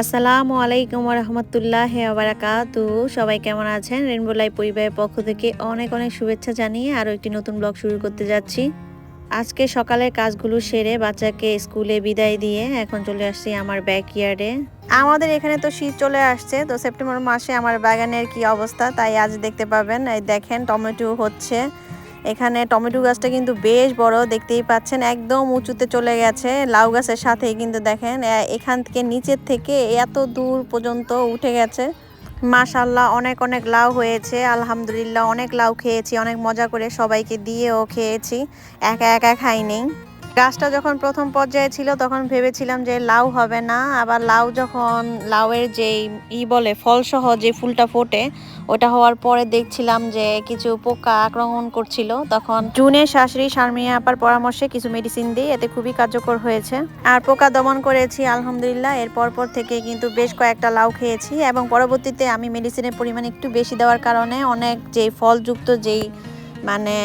আসসালামু আলাইকুম রহমতুল্লাহ বারাকাতু সবাই কেমন আছেন? রেনবো লাইভ পরিবারের পক্ষ থেকে অনেক অনেক শুভেচ্ছা জানিয়ে আরও একটি নতুন ব্লগ শুরু করতে যাচ্ছি। আজকে সকালের কাজগুলো সেরে বাচ্চাকে স্কুলে বিদায় দিয়ে এখন চলে আসছি আমার ব্যাকইয়ার্ডে আমাদের এখানে তো শীত চলে আসছে, তো সেপ্টেম্বর মাসে আমার বাগানের কি অবস্থা? তাই আজ দেখতে পাবেন, এই দেখেন টমেটো হচ্ছে। এখানে টমেটো গাছটা কিন্তু বেশ বড়, দেখতেই পাচ্ছেন, একদম উঁচুতে চলে গেছে। লাউ গাছের সাথে কিন্তু দেখেন এখান থেকে নিচের থেকে এত দূর পর্যন্ত উঠে গেছে। মাশাল্লাহ অনেক অনেক লাউ হয়েছে, আলহামদুলিল্লাহ, অনেক লাউ খেয়েছি, অনেক মজা করে সবাইকে দিয়েও খেয়েছি। একা একা খাইনি। গাছটা যখন প্রথম পর্যায়ে ছিল, তখন ভেবেছিলাম যে লাউ হবে না। আবার লাউ যখন, লাউয়ের যেই ই বলে, ফলসহ যে ফুলটা ফোটে, ওটা হওয়ার পরে দেখছিলাম যে কিছু পোকা আক্রমণ করছিল। তখন জুনে শাশুড়ি শারমিয়া আপার পরামর্শে কিছু মেডিসিন দিই এতে খুবই কার্যকর হয়েছে। আর পোকা দমন করেছি, আলহামদুলিল্লাহ। এর পরপর থেকে কিন্তু বেশ কয়েকটা লাউ খেয়েছি এবং পরবর্তীতে আমি মেডিসিনের পরিমাণ একটু বেশি দেওয়ার কারণে অনেক যেই ফলযুক্ত যেই মানে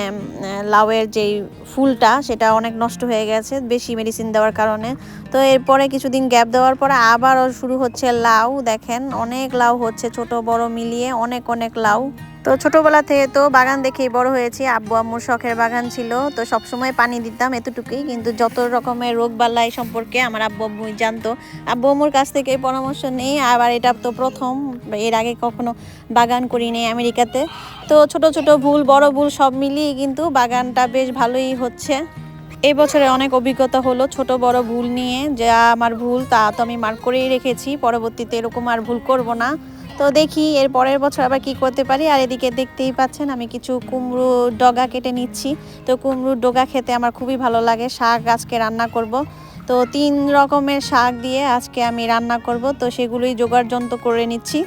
লাউয়ের যেই ফুলটা সেটা অনেক নষ্ট হয়ে গেছে বেশি মেডিসিন দেওয়ার কারণে। তো এরপরে কিছুদিন গ্যাপ দেওয়ার পরে আবারও শুরু হচ্ছে লাউ, দেখেন অনেক লাউ হচ্ছে, ছোট, বড় মিলিয়ে অনেক অনেক লাউ। তো ছোটবেলা থেকে তো বাগান দেখেই বড় হয়েছি, আব্বু, আম্মুর শখের বাগান ছিল, তো সবসময় পানি দিতাম এতটুকুই, কিন্তু যত রকমের রোগ বালাই সম্পর্কে আমার আব্বু আম্মুই জানতো, আব্বু, আম্মুর কাছ থেকে পরামর্শ নেই, আবার এটা তো প্রথম, এর আগে কখনো বাগান করিনি আমেরিকাতে। তো ছোট ছোট ভুল, বড় ভুল সব মিলিয়ে কিন্তু বাগানটা বেশ ভালোই হচ্ছে। এই বছরে অনেক অভিজ্ঞতা হলো, ছোট বড় ভুল নিয়ে। যা আমার ভুল, তা তো আমি মার্ক করেই রেখেছি। পরবর্তীতে এরকম আর ভুল করব না। তো দেখি এর পরের বছর আবার কি করতে পারি। আর এদিকে দেখতেই পাচ্ছেন, আমি কিছু কুমড়ো ডগা কেটে নিচ্ছি। তো কুমড়োর ডগা খেতে আমার খুবই ভালো লাগে। শাক আজকে রান্না করব। তো তিন রকমের শাক দিয়ে আজকে আমি রান্না করব। তো সেগুলোই জোগাড় যন্ত্র করে নিচ্ছি।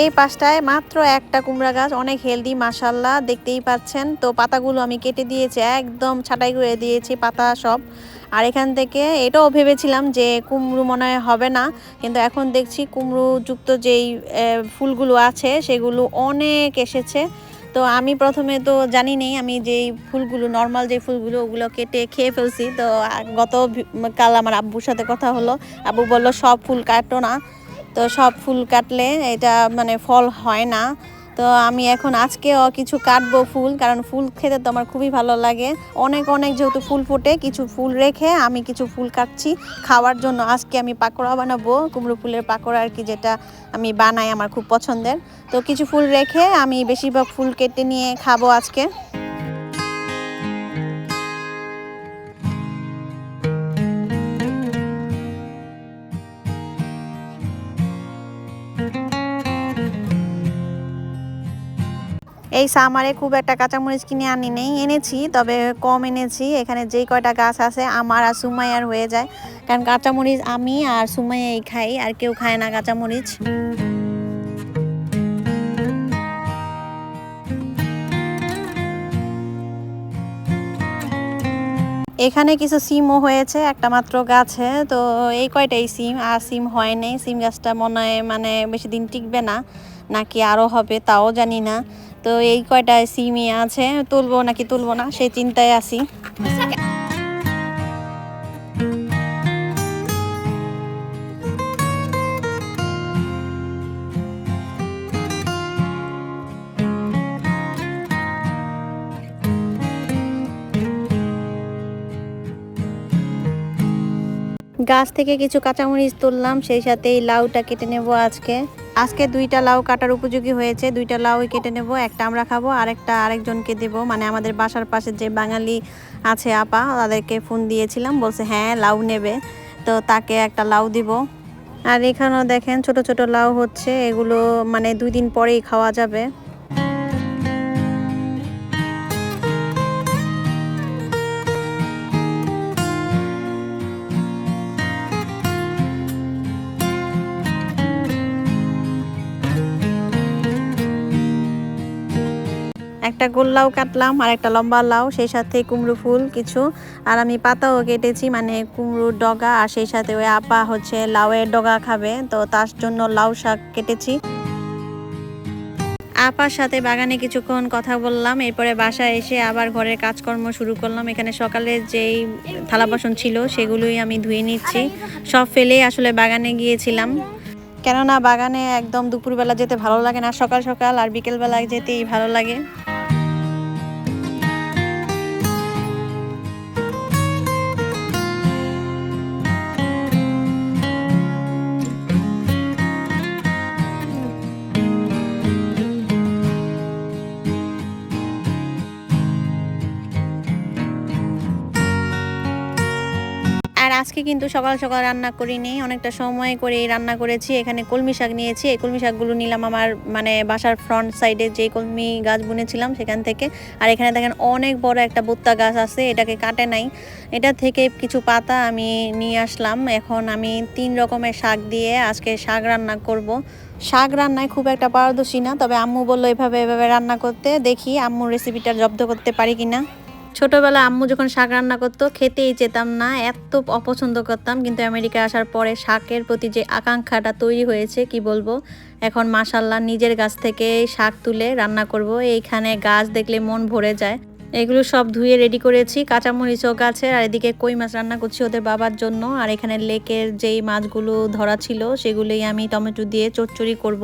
এই পাশটায় মাত্র একটা কুমড়া গাছ, অনেক হেলদি মাসাল্লাহ দেখতেই পাচ্ছেন। তো পাতাগুলো আমি কেটে দিয়েছি, একদম ছাটাই করে দিয়েছি, পাতা সব। আর এখান থেকে এটাও ভেবেছিলাম যে কুমড়ো মনে হবে না, কিন্তু এখন দেখছি কুমড়ো যুক্ত যেই ফুলগুলো আছে, সেগুলো অনেক এসেছে। তো আমি প্রথমে তো জানি নেই আমি যেই ফুলগুলো নর্মাল যে ফুলগুলো, ওগুলো কেটে খেয়ে ফেলছি। তো গত কাল আমার আব্বুর সাথে কথা হলো। আব্বু বলল, সব ফুল কাটো না। তো সব ফুল কাটলে এটা মানে ফল হয় না। তো আমি এখন আজকেও কিছু কাটবো ফুল, কারণ ফুল খেতে তো আমার খুবই ভালো লাগে। অনেক অনেক যেহেতু ফুল ফোটে, কিছু ফুল রেখে আমি কিছু ফুল কাটছি। খাওয়ার জন্য আজকে আমি পাকোড়া বানাবো, কুমড়ো ফুলের পাকোড়া আর কি যেটা আমি বানাই আমার খুব পছন্দের। তো কিছু ফুল রেখে আমি বেশিরভাগ ফুল কেটে নিয়ে খাব আজকে। এই সামারে খুব একটা কাঁচামরিচ কিনে আনি নেই, এনেছি, তবে কম এনেছি। এখানে যেই কয়টা গাছ আছে, আমার আর সুমাইয়ার হয়ে যায়। কারণ কাঁচামরিচ আমি আর সুমাইয়াই খাই, আর কেউ খায় না কাঁচামরিচ। এখানে কিছু সিমও হয়েছে, একটা মাত্র গাছে। তো এই কয়টাই সিম, আর সিম হয় নাই। সিম গাছটা মনে হয় মানে বেশি দিন টিকবে না, নাকি আরও হবে, তাও জানি না। তো এই কয়টা সিমি আছে, তুলবো নাকি তুলবো না, সেই চিন্তায় আছি। গাছ থেকে কিছু কাঁচামরিচ তুললাম, সেই সাথে এই লাউটা কেটে নেব আজকে। আজকে দুইটা লাউ কাটার উপযোগী হয়েছে। দুইটা লাউই কেটে নেব, একটা আমরা খাব আর একটা আরেকজনকে দেব। মানে আমাদের বাসার পাশে যে বাঙালি আছে আপা, তাদেরকে ফোন দিয়েছিলাম, বলছে হ্যাঁ লাউ নেবে। তো তাকে একটা লাউ দিব। আর এখানেও দেখেন, ছোট ছোট লাউ হচ্ছে, এগুলো মানে দুই দিন পরেই খাওয়া যাবে। একটা গোল লাউ কাটলাম আর একটা লম্বা লাউ, সেই সাথে কুমড়ো ফুল কিছু। আর আমি পাতাও কেটেছি মানে কুমড়োর ডগা আর সেই সাথে ওই আপা হচ্ছে লাউয়ের ডগা খাবে, তো তার জন্য লাউ শাক কেটেছি। আপার সাথে বাগানে কিছুক্ষণ কথা বললাম, এরপরে বাসায় এসে আবার ঘরের কাজকর্ম শুরু করলাম। এখানে সকালে যেই থালা বাসন ছিল, সেগুলোই আমি ধুয়ে নিচ্ছি। সব ফেলেই আসলে বাগানে গিয়েছিলাম। কেননা বাগানে একদম দুপুরবেলা যেতে ভালো লাগে না, সকাল সকাল আর বিকেলবেলা যেতেই ভালো লাগে। আজকে কিন্তু সকাল সকাল রান্না করিনি। অনেকটা সময় করে রান্না করেছি। এখানে কলমি শাক নিয়েছি। এই কলমি শাকগুলো নিলাম আমার মানে বাসার ফ্রন্ট সাইডে যে কলমি গাছ বুনেছিলাম সেখান থেকে। আর এখানে দেখেন অনেক বড় একটা বোত্তা গাছ আছে। এটাকে কাটে নাই। এটা থেকে কিছু পাতা আমি নিয়ে আসলাম। এখন আমি তিন রকমের শাক দিয়ে আজকে শাক রান্না করব। শাক রান্নায় খুব একটা পারদর্শী না, তবে আম্মু বলল এভাবে এভাবে রান্না করতে। দেখি আম্মুর রেসিপিটা জব্দ করতে পারি কিনা। ছোটবেলা আম্মু যখন শাক রান্না করতো, খেতেই যেতাম না, এত অপছন্দ করতাম। কিন্তু আমেরিকা আসার পরে শাকের প্রতি যে আকাঙ্ক্ষাটা তৈরি হয়েছে, কি বলব? এখন মাসাল্লাহ নিজের গাছ থেকে শাক তুলে রান্না করব। এইখানে গাছ দেখলে মন ভরে যায়। এগুলো সব ধুয়ে রেডি করেছি। কাঁচামরিচও গাছে আর এদিকে কই মাছ রান্না করছি ওদের বাবার জন্য। আর এখানে লেকের যেই মাছগুলো ধরা ছিল, সেগুলোই আমি টমেটো দিয়ে চচ্চড়ি করব।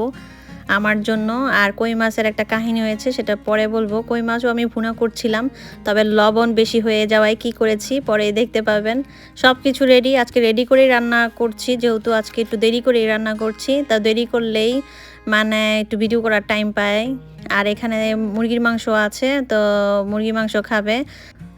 আমার জন্য। আর কই মাছের একটা কাহিনী হয়েছে, সেটা পরে বলব। কই মাছও আমি ভুনা করছিলাম, তবে লবণ বেশি হয়ে যাওয়ায় কি করেছি পরে দেখতে পাবেন। সব কিছু রেডি আজকে রেডি করেই রান্না করছি, যেহেতু আজকে একটু দেরি করেই রান্না করছি। তা দেরি করলেই মানে একটু ভিডিও করার টাইম পায়। আর এখানে মুরগির মাংস আছে, তো মুরগির মাংস খাবে।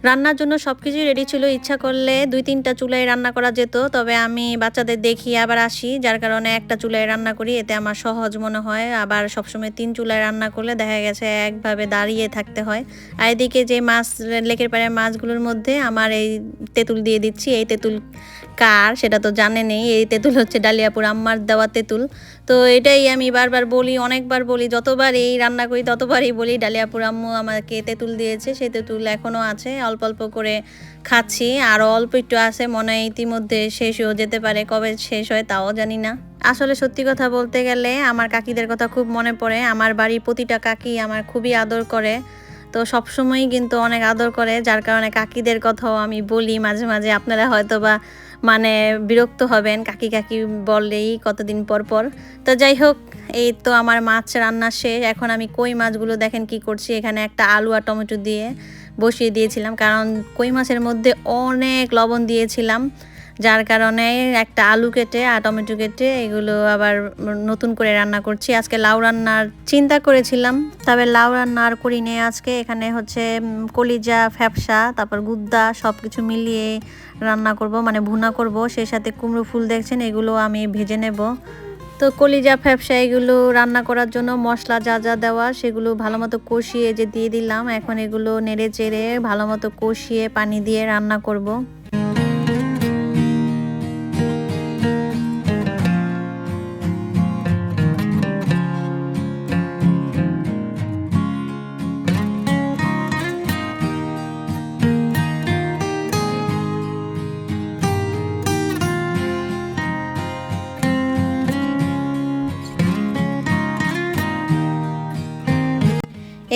রান্নার জন্য সব কিছুই রেডি ছিল। ইচ্ছা করলে দুই তিনটা চুলায় রান্না করা যেত, তবে আমি বাচ্চাদের দেখি আবার আসি, যার কারণে একটা চুলায় রান্না করি, এতে আমার সহজ মনে হয়। আবার সবসময় তিন চুলায় রান্না করলে দেখা গেছে একভাবে দাঁড়িয়ে থাকতে হয়। আর এদিকে যে মাছ, লেকের পাড়ে মাছগুলোর মধ্যে আমার এই তেঁতুল দিয়ে দিচ্ছি। এই তেঁতুল কার, সেটা তো জানে নেই। এই তেঁতুল হচ্ছে ডালিয়াপুর আম্মার দেওয়া তেঁতুল। তো এটাই আমি বারবার বলি, অনেকবার বলি, যতবার এই রান্না করি, ততবারই বলি, ডালিয়াপুর আম্মু আমাকে তেঁতুল দিয়েছে, সেই তেঁতুল এখনও আছে। অল্প অল্প করে খাচ্ছি, আর অল্প একটু আছে, মনে হয় ইতিমধ্যে শেষ হয়ে যেতে পারে, কবে শেষ হয় তাও জানি না। আসলে সত্যি কথা বলতে গেলে আমার কাকিদের কথা খুব মনে পড়ে, আমার বাড়ির প্রতিটা কাকি আমার খুবই আদর করে। তো সবসময়ই কিন্তু অনেক আদর করে, যার কারণে কাকিদের কথাও আমি বলি মাঝে মাঝে, আপনারা হয়তো বা মানে বিরক্ত হবেন, কাকি কাকি বললেই কতদিন পর পর। তো যাই হোক, এই তো আমার মাছ রান্না শেষ। এখন আমি কই মাছগুলো দেখেন কি করছি। এখানে একটা আলু আর টমেটো দিয়ে বসিয়ে দিয়েছিলাম, কারণ কই মাছের মধ্যে অনেক লবণ দিয়েছিলাম। যার কারণে একটা আলু কেটে আর টমেটো কেটে এগুলো আবার নতুন করে রান্না করছি। আজকে লাউ রান্নার চিন্তা করেছিলাম, তবে লাউ রান্না আর করি নেই আজকে এখানে হচ্ছে কলিজা, ফ্যাপসা, তারপর গুদ্দা সব কিছু মিলিয়ে রান্না করব মানে ভুনা করব। সেই সাথে কুমড়ো ফুল দেখছেন, এগুলো আমি ভেজে নেব। তো কলিজা, ফ্যাপসা এগুলো রান্না করার জন্য মশলা যা যা দেওয়া, সেগুলো ভালো মতো কষিয়ে যে দিয়ে দিলাম, এখন এগুলো নেড়ে চেড়ে ভালো মতো কষিয়ে পানি দিয়ে রান্না করব।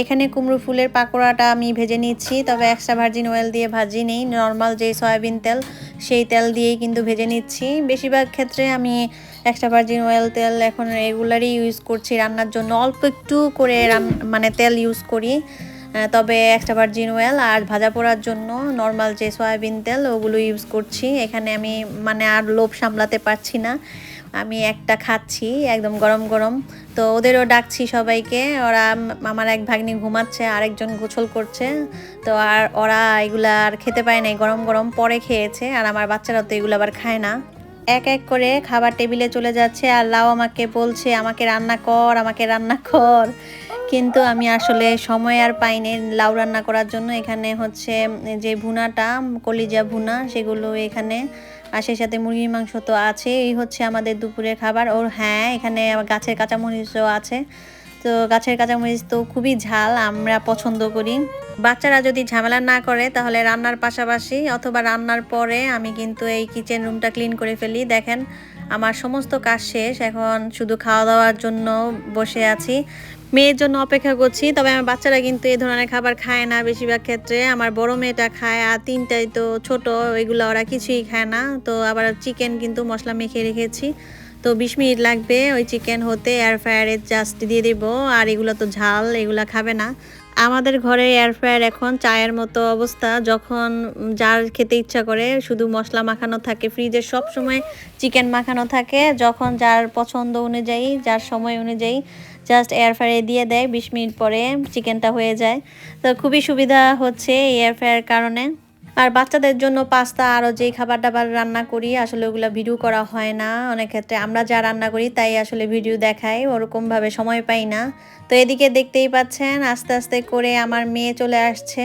এখানে কুমড়ো ফুলের পাকোড়াটা আমি ভেজে নিচ্ছি, তবে এক্সট্রা ভার্জিন অয়েল দিয়ে ভাজি নেই। নর্মাল যে সয়াবিন তেল, সেই তেল দিয়েই কিন্তু ভেজে নিচ্ছি। বেশিরভাগ ক্ষেত্রে আমি এক্সট্রা ভার্জিন অয়েল তেল এখন রেগুলারই ইউজ করছি রান্নার জন্য। অল্প একটু করে মানে তেল ইউজ করি তবে এক্সট্রা ভার্জিন অয়েল আর ভাজা পোড়ার জন্য নর্মাল যে সয়াবিন তেল, ওগুলো ইউজ করছি। এখানে আমি মানে আর লোভ সামলাতে পারছি না। আমি একটা খাচ্ছি, একদম গরম গরম। তো ওদেরও ডাকছি সবাইকে, ওরা আমার এক ভাগ্নি ঘুমাচ্ছে, আরেকজন গোছল করছে। তো আর ওরা এগুলা আর খেতে পায় নাই, গরম গরম পরে খেয়েছে, আর আমার বাচ্চারা তো এগুলো আবার খায় না। এক এক করে খাবার টেবিলে চলে যাচ্ছে, আর লাউ আমাকে বলছে, আমাকে রান্না কর, আমাকে রান্না কর। কিন্তু আমি আসলে সময় আর পাইনি লাউ রান্না করার জন্য। এখানে হচ্ছে যে ভুনাটা, কলিজা ভুনা, সেগুলো এখানে। আর সেই সাথে মুরগির মাংস তো আছে। এই হচ্ছে আমাদের দুপুরের খাবার। ওর হ্যাঁ এখানে গাছের কাঁচামরিচও আছে। তো গাছের কাঁচামরিচ তো খুবই ঝাল, আমরা পছন্দ করি। বাচ্চারা যদি ঝামেলা না করে, তাহলে রান্নার পাশাপাশি অথবা রান্নার পরে আমি কিন্তু এই কিচেন রুমটা ক্লিন করে ফেলি। দেখেন, আমার সমস্ত কাজ শেষ। এখন শুধু খাওয়া দাওয়ার জন্য বসে আছি। মেয়ের জন্য অপেক্ষা করছি, তবে আমার বাচ্চারা কিন্তু এই ধরনের খাবার খায় না বেশিরভাগ ক্ষেত্রে। আমার বড় মেয়েটা খায়, আর তিনটাই তো ছোট, এগুলো ওরা কিছুই খায় না। তো আবার চিকেন কিন্তু মশলা মেখে রেখেছি। তো বিশ মিনিট লাগবে ওই চিকেন হতে এয়ার ফ্রায়ারে জাস্ট দিয়ে দেবো। আর এগুলো তো ঝাল, এগুলো খাবে না। আমাদের ঘরে এয়ার ফ্রায়ার এখন চায়ের মতো অবস্থা। যখন যার খেতে ইচ্ছা করে, শুধু মশলা মাখানো থাকে ফ্রিজে সব সময় চিকেন মাখানো থাকে। যখন যার পছন্দ অনুযায়ী, যার সময় অনুযায়ী জাস্ট এয়ার ফ্রায়ারে দিয়ে দেয়, বিশ মিনিট পরে চিকেনটা হয়ে যায়। তো খুবই সুবিধা হচ্ছে এই এয়ার ফ্রায়ার কারণে। আর বাচ্চাদের জন্য পাস্তা আরও যেই খাবার দাবার রান্না করি, আসলে ওগুলো ভিডিও করা হয় না। অনেক ক্ষেত্রে আমরা যা রান্না করি, তাই আসলে ভিডিও দেখাই, ওরকমভাবে সময় পাই না। তো এদিকে দেখতেই পাচ্ছেন, আস্তে আস্তে করে আমার মেয়ে চলে আসছে।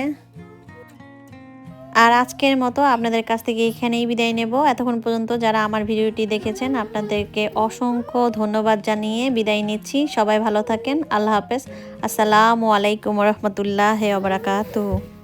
আর আজকের মতো আপনাদের কাছ থেকে এখানেই বিদায় নেব। এতক্ষণ পর্যন্ত যারা আমার ভিডিওটি দেখেছেন, আপনাদেরকে অসংখ্য ধন্যবাদ জানিয়ে বিদায় নিচ্ছি। সবাই ভালো থাকেন। আল্লাহ হাফেজ। আসসালামু আলাইকুম রহমতুল্লাহ হে বারাকাতুহ।